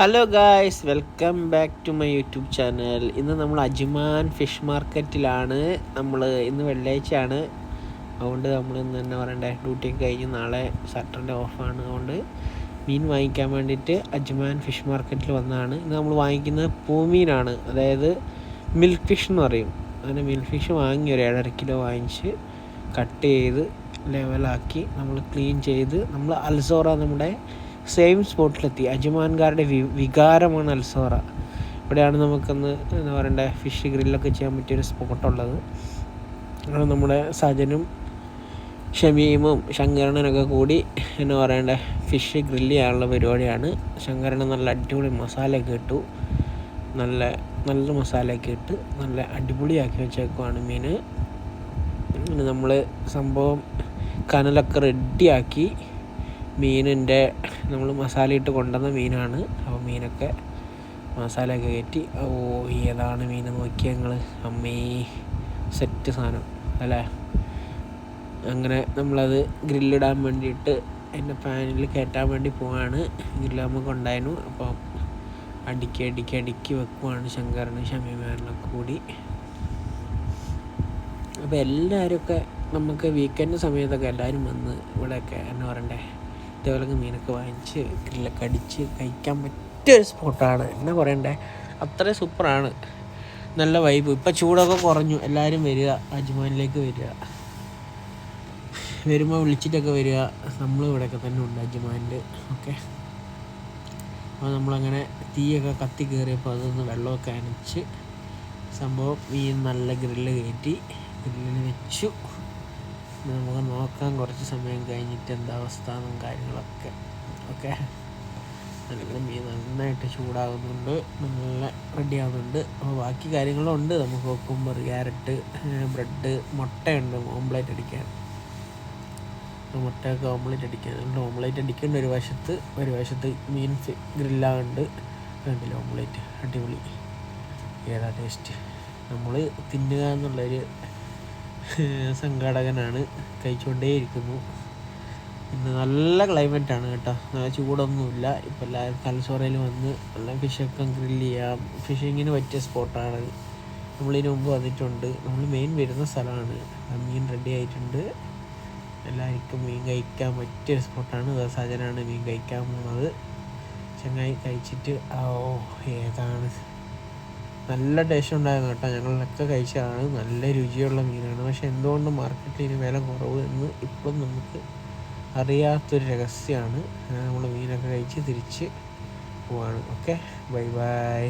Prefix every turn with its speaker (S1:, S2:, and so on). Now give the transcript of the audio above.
S1: Hello guys welcome back to my YouTube channel Ajman നമ്മൾ Ajman fish മാർക്കറ്റിലാണ് നമ്മൾ ഇന്ന് വെള്ളിയാഴ്ചയാണ്. അതുകൊണ്ട് നമ്മൾ ഇന്ന് തന്നെ പറയണ്ടേ ഡ്യൂട്ടി കഴിഞ്ഞ് നാളെ സാറ്റർഡേ ഓഫാണ് അതുകൊണ്ട് മീൻ വാങ്ങിക്കാൻ വേണ്ടിയിട്ട് അജ്മാൻ ഫിഷ് മാർക്കറ്റിൽ വന്നതാണ്. ഇന്ന് നമ്മൾ വാങ്ങിക്കുന്നത് പൂമീനാണ്. അതായത് മിൽക്ക് ഫിഷ് എന്ന് പറയും. അങ്ങനെ മിൽക്ക് ഫിഷ് വാങ്ങി ഒരു ഏഴര കിലോ വാങ്ങിച്ച് കട്ട് ചെയ്ത് ലെവലാക്കി നമ്മൾ ക്ലീൻ ചെയ്ത് നമ്മൾ അൽസോറ നമ്മുടെ സെയിം സ്പോട്ടിലെത്തി അജ്മാൻകാരുടെ വി വികാരമാണ് അൽസോറ. ഇവിടെയാണ് നമുക്കൊന്ന് എന്താ പറയണ്ടേ ഫിഷ് ഗ്രില്ലൊക്കെ ചെയ്യാൻ പറ്റിയൊരു സ്പോട്ടുള്ളത് നമ്മുടെ സജനും ഷമീമും ശങ്കരനൊക്കെ കൂടി എന്ന് പറയണ്ടേ ഫിഷ് ഗ്രില്ല് ചെയ്യാനുള്ള പരിപാടിയാണ്. ശങ്കരന് നല്ല അടിപൊളി മസാലയൊക്കെ ഇട്ടു. നല്ല നല്ല മസാലയൊക്കെ ഇട്ട് നല്ല അടിപൊളിയാക്കി വെച്ചേക്കുവാണ് മീൻ പിന്നെ നമ്മൾ സംഭവം കനലൊക്കെ റെഡിയാക്കി മീനിന്റെ നമ്മൾ മസാല ഇട്ട് കൊണ്ടുവന്ന മീനാണ്. അപ്പോൾ മീനൊക്കെ മസാലയൊക്കെ കയറ്റി. ഓ ഏതാണ് മീൻ നോക്കിയാൽ ഞങ്ങൾ അമ്മേ സെറ്റ് സാധനം അല്ലേ? അങ്ങനെ നമ്മളത് ഗ്രില്ലിടാൻ വേണ്ടിയിട്ട് എന്റെ പാനിൽ കയറ്റാൻ വേണ്ടി പോവാണ്. ഗ്രില്ല് നമുക്ക് ഉണ്ടായിരുന്നു അപ്പോൾ അടുക്കി അടുക്കി അടുക്കി വെക്കുവാണ് ശങ്കറിന് ഷമീമാരനൊക്കെ കൂടി. അപ്പോൾ എല്ലാവരും ഒക്കെ നമുക്ക് വീക്കെൻഡ് സമയത്തൊക്കെ എല്ലാവരും വന്ന് ഇവിടെയൊക്കെ എന്നാ പറയണ്ടേ? ഇതേപോലെ മീനൊക്കെ വാങ്ങിച്ച് ഗ്രില്ലൊക്കെ അടിച്ച് കഴിക്കാൻ പറ്റിയൊരു സ്പോട്ടാണ്. എന്നാ പറയണ്ടേ? അത്ര സൂപ്പറാണ്. നല്ല വൈബ് ഇപ്പം ചൂടൊക്കെ കുറഞ്ഞു. എല്ലാവരും വരിക. അജ്മാനിലേക്ക് വരിക. വരുമ്പോൾ വിളിച്ചിട്ടൊക്കെ വരിക. നമ്മൾ ഇവിടെയൊക്കെ തന്നെ ഉണ്ട് അജ്മാനിൽ ഓക്കെ. അപ്പോൾ നമ്മളങ്ങനെ തീയൊക്കെ കത്തി കയറിയപ്പോൾ അതൊന്ന് വെള്ളമൊക്കെ അനച്ച് സംഭവം മീൻ നല്ല ഗ്രില്ല് കയറ്റി ഗ്രില്ലിൽ വെച്ചു. നമുക്ക് നോക്കാം കുറച്ച് സമയം കഴിഞ്ഞിട്ട് എന്താ അവസ്ഥ എന്നും കാര്യങ്ങളൊക്കെ. ഓക്കെ? നല്ല മീൻ നന്നായിട്ട് ചൂടാകുന്നുണ്ട്. നല്ല റെഡി ആവുന്നുണ്ട് അപ്പോൾ ബാക്കി കാര്യങ്ങളും ഉണ്ട് നമുക്ക് കുക്കുംബർ ക്യാരറ്റ് ബ്രെഡ് മുട്ടയുണ്ട് ഓംപ്ലേറ്റ് അടിക്കാൻ. മുട്ടയൊക്കെ ഓംപ്ലേറ്റ് അടിക്കാൻ. അതുകൊണ്ട് ഓംപ്ലേറ്റ് അടിക്കേണ്ട ഒരു വശത്ത് ഒരു വശത്ത് മീൻ ഗ്രില്ലാകുന്നുണ്ട് കണ്ടില്ല ഓംപ്ലേറ്റ്. അടിപൊളി. ഏതാ ടേസ്റ്റ്? നമ്മൾ തിന്നുക എന്നുള്ളൊരു സംഘാടകനാണ് കഴിച്ചുകൊണ്ടേയിരിക്കുന്നു. ഇന്ന് നല്ല ക്ലൈമറ്റാണ് കേട്ടോ. ചൂടൊന്നുമില്ല. ഇപ്പം എല്ലാവരും തലച്ചോറയിൽ വന്ന് നല്ല ഫിഷൊക്കെ ഗ്രില്ല് ചെയ്യാം. ഫിഷിങ്ങിന് പറ്റിയ സ്പോട്ടാണ് നമ്മളിതിന് മുമ്പ് വന്നിട്ടുണ്ട്. നമ്മൾ മെയിൻ വരുന്ന സ്ഥലമാണ്. മീൻ റെഡി ആയിട്ടുണ്ട്. എല്ലാവർക്കും മീൻ കഴിക്കാൻ പറ്റിയ സ്പോട്ടാണ് സജനാണ് മീൻ കഴിക്കാൻ പോകുന്നത് ചങ്ങായി കഴിച്ചിട്ട് ഓ ഏതാണ്? നല്ല ടേസ്റ്റ് ഉണ്ടായിരുന്നു കേട്ടോ. ഞങ്ങളൊക്കെ കഴിച്ചതാണ്. നല്ല രുചിയുള്ള മീനാണ്. പക്ഷെ എന്തുകൊണ്ട് മാർക്കറ്റിൽ ഇതിന് വില കുറവ് എന്ന് ഇപ്പം നമുക്ക് അറിയാത്തൊരു രഹസ്യമാണ് നമ്മൾ മീനൊക്കെ കഴിച്ച് തിരിച്ച് പോവാണ്. Okay bye bye